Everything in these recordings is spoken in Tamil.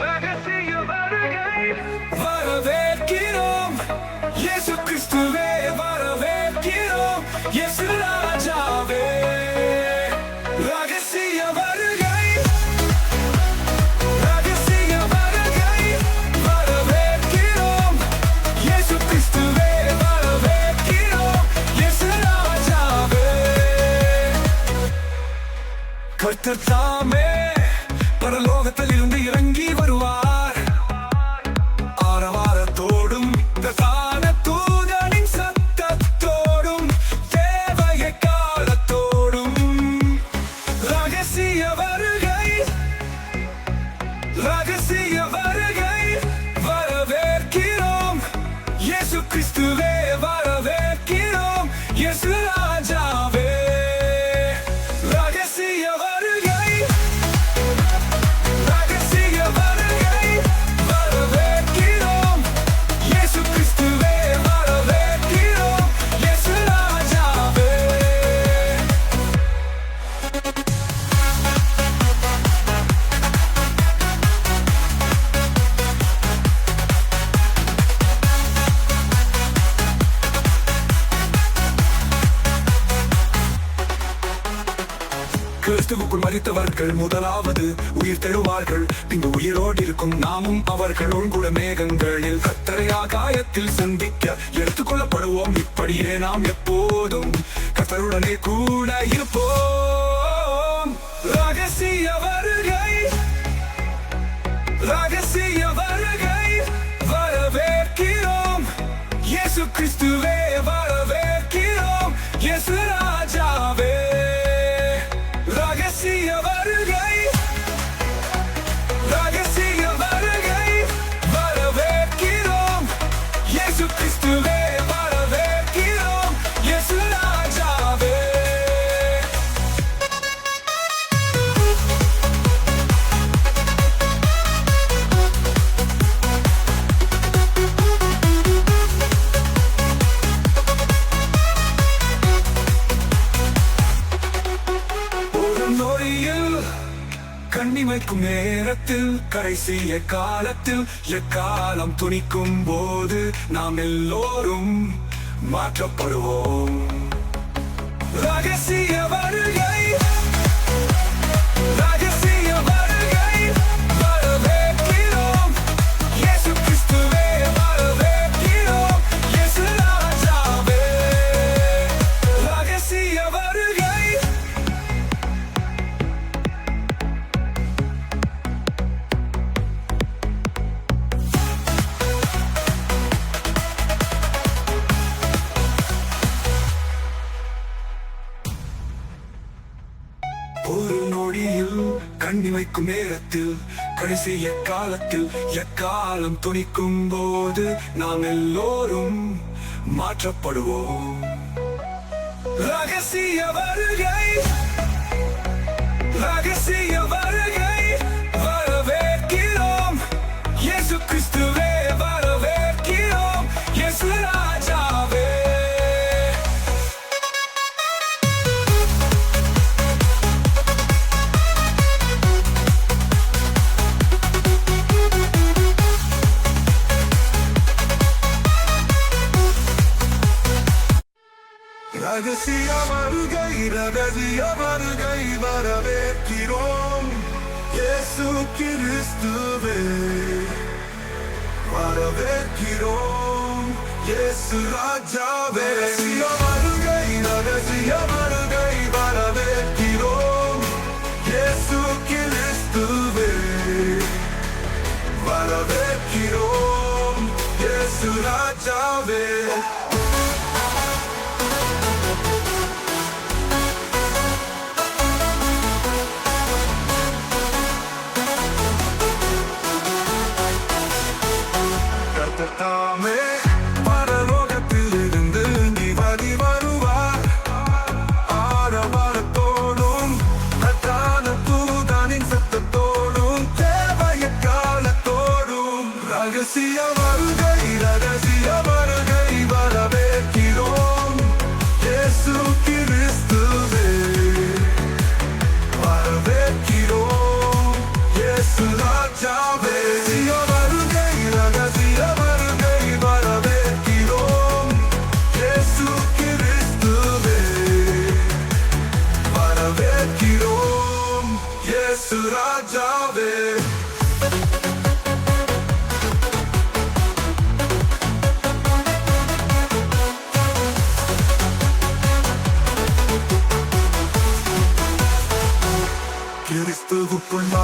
ரகசிய வருகை வரவேற்கிறோம் இயேசு கிறிஸ்துவே வரவேற்கிறோம் இயேசு ராஜாவே ரகசிய வருகை ரகசிய வருகை வரவேற்கிறோம் இயேசு கிறிஸ்துவே வரவேற்கிறோம் இயேசு ராஜாவே கர்த்தர் தாமே கிறிஸ்துவுக்குள் மறித்தவர்கள் முதலாவது உயிர் தெழுவார்கள். பின்பு உயிரோடு இருக்கும் நாமும் அவர்கள். உள்குட மேகங்களில் கத்தரை ஆகாயத்தில் சந்திக்க எடுத்துக்கொள்ளப்படுவோம் இப்படியே நாம் எப்போதும் கத்தருடனே கூட இருப்போம். ரகசிய வருகை ரகசிய கண்ணிமைக்கும் நேரத்தில் கடைசிய காலத்தில் எக்காலம் துணிக்கும் போது நாம் எல்லோரும் மாற்றப்படுவோம். ரகசிய வருகை கண்ணி வைக்கும் நேரத்தில் கடைசி எக்காலத்தில் எக்காலம் துணிக்கும் போது நாம் எல்லோரும் மாற்றப்படுவோம். ரகசிய வருகை ரகசிய வருகை. ரகசிய வருகை ரகசிய வருகை வரவேற்கிறோம் இயேசு கிறிஸ்துவே வரவேற்கிறோம் இயேசு ராஜாவே ரகசிய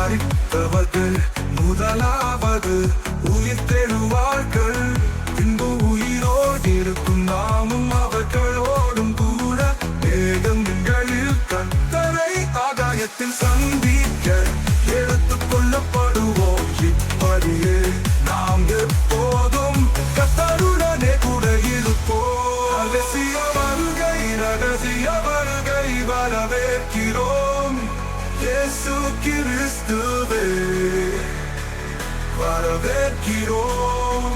மறித்தவது முதலாவது உயிர் தெழுவார்கள் பின்பு உயிரோடு இருக்கும் நாமும் அவர்களோடும் கூட வேதங்களில் கத்தரை ஆதாயத்தில் சந்திக்க எடுத்துக் கொள்ளப்படுவோம். இப்படியே நாம் எப்போதும் கத்தருடனே கூட இருப்போம். அவசிய வருகை ரகசிய வருகை வரவேற்கிறோம். இயேசு கிறிஸ்துவே வரவேற்கிறோம்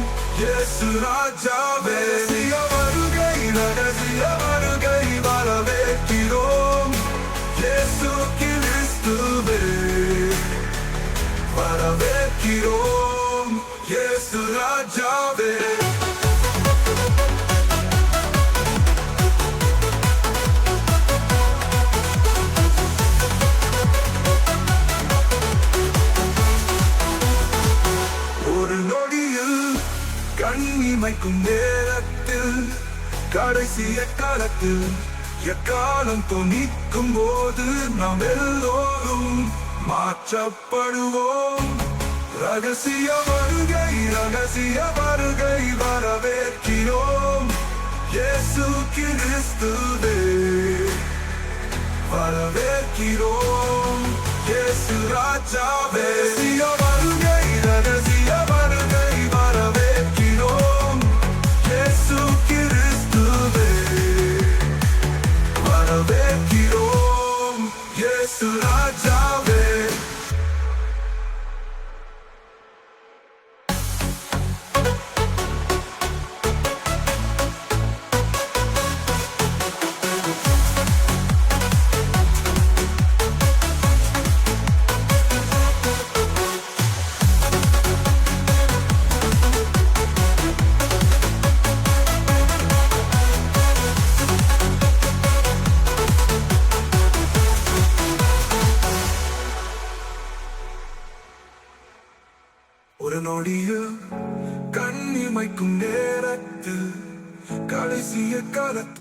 இயேசு ராஜாவே ரகசிய வருகை ரகசிய வருகை வரவேற்கிறோம் இயேசு கிறிஸ்துவே வரவேற்கிறோம் இயேசு ராஜாவே இருக்கும் நேரத்தில் கடைசி எக்காலத்தில் எக்காலம் துணிக்கும் போது நாம் எல்லோரும் மாற்றப்படுவோம். ரகசிய வருகை ரகசிய வருகை வரவேற்கிறோம். இயேசு கிறிஸ்துவே வரவேற்கிறோம். இயேசு ராஜாவே. கண்ணிமைக்கும் நேரத்தில் கடைசிய காலத்தில்